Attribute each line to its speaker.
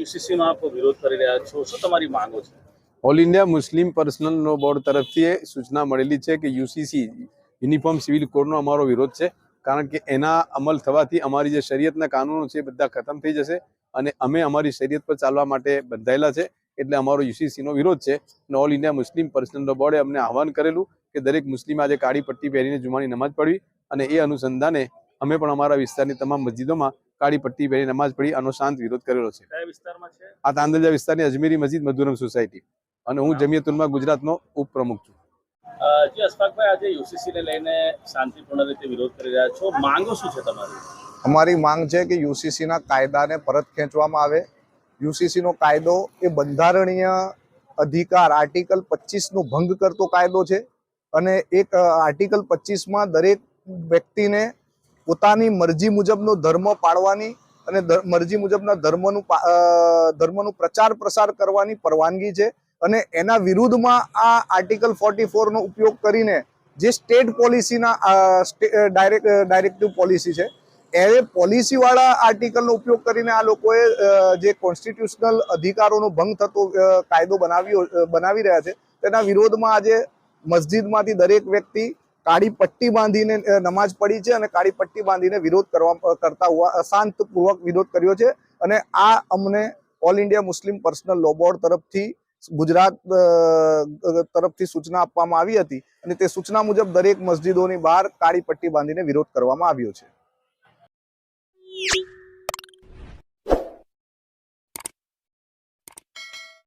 Speaker 1: UCC આપ વિરોધ કરી રહ્યા છો? શું તમારી માંગો છે?
Speaker 2: All India Muslim personal law board તરફથી સૂચના મળેલી છે કે યુસીસી યુનિફોર્મ સિવિલ કોડનો અમારો વિરોધ છે, કારણ કે એના અમલ થવાથી અમારી જે શરીયતના કાનૂનો છે બધા ખતમ થઈ જશે અને અમે અમારી શરીયત પર ચાલવા માટે બંધાયેલા છે, એટલે અમારો યુસીસીનો વિરોધ છે. અને all India Muslim personal law બોર્ડે અમને આહવાન કરેલું કે દરેક મુસ્લિમ આજે કાળી પટ્ટી પહેરીને જુમાની નમાજ પડવી અને એ અનુસંધાને અમે પણ અમારા વિસ્તારની તમામ મસ્જિદોમાં કાળી પટ્ટી પહેરી નમાઝ પઢી આનો શાંત વિરોધ કરેલો છે.
Speaker 1: કયા વિસ્તારમાં છે?
Speaker 2: આ તાંદલજા વિસ્તારની અજમેરી મસ્જિદ મધુરમ સોસાયટી અને હું જમિયતુલમાં ગુજરાતનો ઉપપ્રમુખ છું.
Speaker 1: જી અશફાકભાઈ આજે યુસીસી લઈને શાંતિપૂર્ણ રીતે વિરોધ કરી રહ્યા છો. માંગો શું છે તમારી?
Speaker 3: અમારી માંગ છે કે યુસીસીના કાયદાને પરત ખેંચવામાં આવે. યુસીસીનો કાયદો એ બંધારણીય અધિકાર આર્ટિકલ પચીસનો ભંગ કરતો કાયદો છે અને એક આર્ટિકલ પચીસમાં દરેક વ્યક્તિને પોતાની મરજી મુજબનો ધર્મ પાળવાની અને મરજી મુજબના ધર્મનું ધર્મનું પ્રચાર પ્રસાર કરવાની પરવાનગી છે. અને એના વિરુદ્ધમાં આ આર્ટિકલ ફોર્ટી ફોરનો ઉપયોગ કરીને જે સ્ટેટ પોલિસીના ડાયરેક્ટ ડાયરેક્ટિવ પોલિસી છે, એ પોલિસીવાળા આર્ટિકલનો ઉપયોગ કરીને આ લોકોએ જે કોન્સ્ટિટ્યુશનલ અધિકારોનો ભંગ થતો કાયદો બનાવ્યો બનાવી રહ્યા છે, તેના વિરોધમાં આજે મસ્જિદમાંથી દરેક વ્યક્તિ કાળી પટ્ટી બાંધીને નમાજ પડી છે અને કાળી પટ્ટી બાંધીને વિરોધ કરવા કરતા હોવા શાંતપૂર્વક વિરોધ કર્યો છે. અને આ અમને all India Muslim personal law board તરફથી, ગુજરાત તરફથી સૂચના આપવામાં આવી હતી. અને તે સૂચના મુજબ દરેક મસ્જિદોની બહાર કાળી પટ્ટી બાંધીને વિરોધ કરવામાં આવ્યો છે.